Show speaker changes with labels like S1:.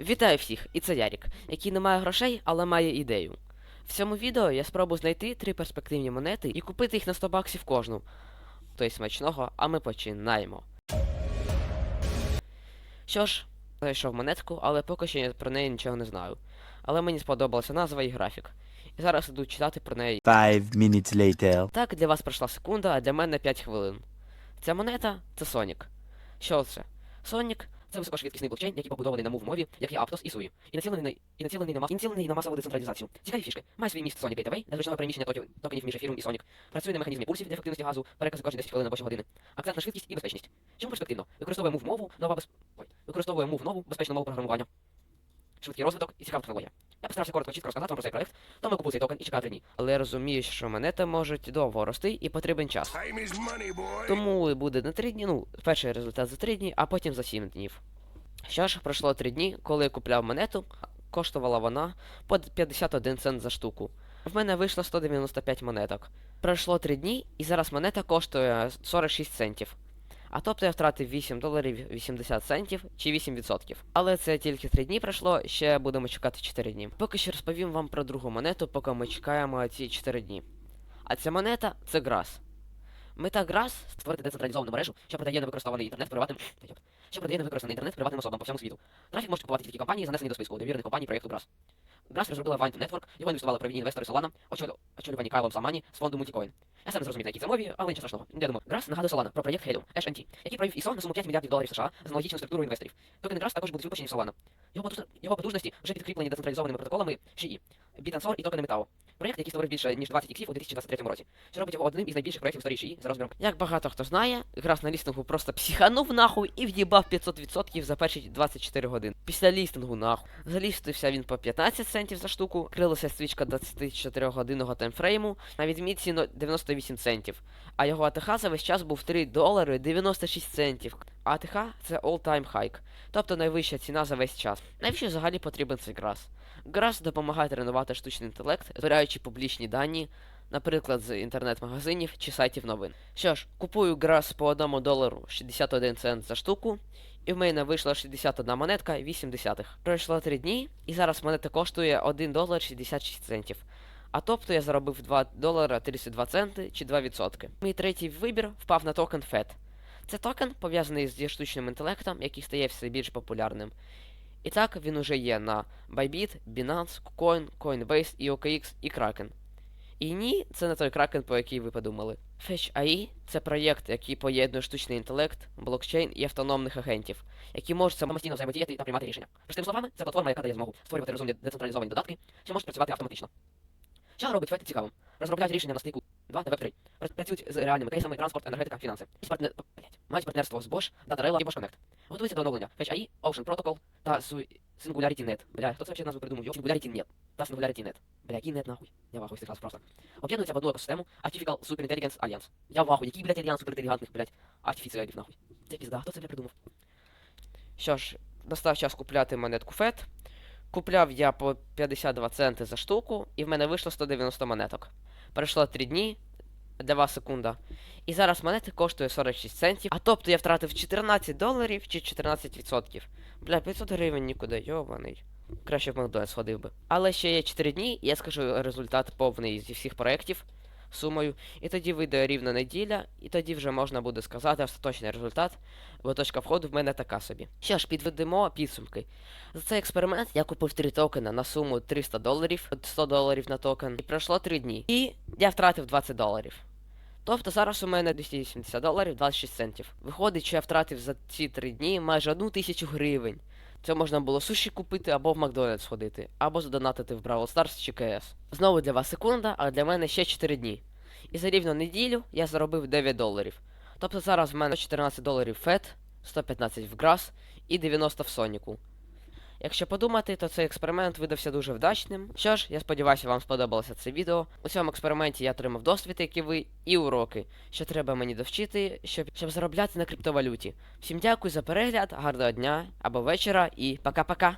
S1: Вітаю всіх, і це Ярік, який не має грошей, але має ідею. В цьому відео я спробую знайти три перспективні монети і купити їх на 100 баксів кожну. Тобто смачного, а ми починаємо. Що ж, знайшов монетку, але поки що я про неї нічого не знаю. Але мені сподобалася назва і графік. І зараз іду читати про неї.
S2: Five minutes later.
S1: Так, для вас пройшла секунда, а для мене 5 хвилин. Ця монета це Сонік. Що це? Сонік це високошвидкісний блокчейн, який побудований на мув мові, як і Aptos і Sui, і націлений на, і націлений на, мас... і націлений на масову децентралізацію. Цікаві фішки. Має свій міст Sonic Gateway, для зручного переміщення токів, токенів між ефіром і Sonic. Працює на механізмі пульсів для ефективності газу, перекази кожні 10 хвилин або години. Акцент на швидкість і безпечність. Чому перспективно? Використовує мув мову, нова без... Ой. Використовує мув нову, безпечну мову програмування. Швидкий розвиток і цікава технологія. Я постарався коротко чітко розказати вам про цей проект, тому купую цей токен і чекаю три дні. Але я розумію, що монети можуть довго рости і потрібен час.
S3: Time is money, boy.
S1: Тому буде не 3 дні, ну, перший результат за 3 дні, а потім за 7 днів. Що ж, пройшло 3 дні, коли я купляв монету, коштувала вона по 51 цент за штуку. В мене вийшло 195 монеток. Пройшло 3 дні, і зараз монета коштує 46 центів. А тобто я втратив 8 доларів 80 центів чи 8%. Але це тільки 3 дні пройшло, ще будемо чекати 4 дні. Поки що розповім вам про другу монету, поки ми чекаємо ці 4 дні. А ця монета це Грас. Мета Грас створити децентралізовану мережу, що продає невикористований інтернет приватним. Що продає невикористаний інтернет приватним особам по всьому світу. Трафік можуть купувати тільки компанії, занесені до списку довірених компаній проєкту Грас. Грас розробила Vine Network, його інвестували провідні інвестори Solana, очолю- очолювані Кайлом Самані з фонду Multicoin. Я сам не зрозумів, на якій це мові, але нічого страшного. Я думаю, Грас нагадує Solana про проєкт Helium, HNT, який провів ISO на суму 5 мільярдів доларів США з аналогічною структурою інвесторів. Токени Грас також будуть випущені в Solana. Його, потужно- його потужності вже підкріплені децентралізованими протоколами SHII, Bitensor і токенами TAO. Проєкт, який створив більше ніж 20 іксів у 2023 році, що робить його одним із найбільших проєктів історії SHII за розміром. Як багато хто знає, Грас на лістингу просто психанув нахуй і в'їбав 500% за перші 24 години. Після лістингу нахуй. Залістився він по 15 центів за штуку, крилася стрічка 24 годинного таймфрейму на відмітці но- 98 центів. А його АТХ за весь час був 3 долари 96 центів. АТХ це all-time high, тобто найвища ціна за весь час. Навіщо взагалі потрібен цей грас? Грас допомагає тренувати штучний інтелект, збираючи публічні дані, наприклад, з інтернет-магазинів чи сайтів новин. Що ж, купую грас по 1 долару 61 цент за штуку, і в мене вийшла 61 монетка 8 десятих. Пройшло 3 дні, і зараз монета коштує 1 долар 66 центів. А тобто я заробив 2 долара 32 центи чи 2%. Мій третій вибір впав на токен FED. Це токен пов'язаний зі штучним інтелектом, який стає все більш популярним. І так він уже є на Bybit, Binance, KuCoin, Coinbase, і OKX і Kraken. І ні, це не той Kraken, по який ви подумали. Fetch AI – це проєкт, який поєднує штучний інтелект, блокчейн і автономних агентів, які можуть самостійно взаємодіяти та приймати рішення. Простими словами, це платформа, яка дає змогу створювати розумні децентралізовані додатки, що можуть працювати автоматично. Що робить FED цікавим? Розробляють рішення на стику 2 та Web3. Пр- Працюють з реальними кейсами транспорт, енергетика, фінанси. Партнер... Мають партнерство з Bosch, Datarella і Bosch Connect. Готуються до оновлення Fetch AI, Ocean Protocol та Su- Singularity Net. Бля, хто це взагалі назву придумав? Йо, Singularity Net. Та Singularity Net. Бля, який нет нахуй? Я вахуй раз просто. Об'єднуються в одну екосистему Artificial Super Intelligence Alliance. Я вахуй, який, блядь, альянс суперінтелігентних, блядь, артифіціалів нахуй. Це пізда, хто це, бля, придумав? Що ж, настав час купляти монетку FED. Купляв я по 52 центи за штуку, і в мене вийшло 190 монеток. Пройшло 3 дні, для секунда. І зараз монети коштує 46 центів. А тобто я втратив 14 доларів чи 14%. Бля, 500 гривень нікуди, йований. Краще в Макдональдс сходив би. Але ще є 4 дні, і я скажу результат повний зі всіх проєктів сумою. І тоді вийде рівно неділя, і тоді вже можна буде сказати остаточний результат, бо точка входу в мене така собі. Що ж, підведемо підсумки. За цей експеримент я купив 3 токена на суму 300 доларів, 100 доларів на токен, і пройшло 3 дні. І я втратив 20 доларів. Тобто зараз у мене 280 доларів 26 центів. Виходить, що я втратив за ці 3 дні майже одну тисячу гривень. Це можна було суші купити або в Макдональдс сходити, або задонатити в Бравл Старс чи КС. Знову для вас секунда, а для мене ще 4 дні. І за рівно неділю я заробив 9 доларів. Тобто зараз в мене 14 доларів FED, 115 в Грас і 90 в Соніку. Якщо подумати, то цей експеримент видався дуже вдачним. Що ж, я сподіваюся, вам сподобалося це відео. У цьому експерименті я отримав досвід, як і ви, і уроки, що треба мені довчити, щоб, щоб заробляти на криптовалюті. Всім дякую за перегляд, гарного дня або вечора і пока-пока.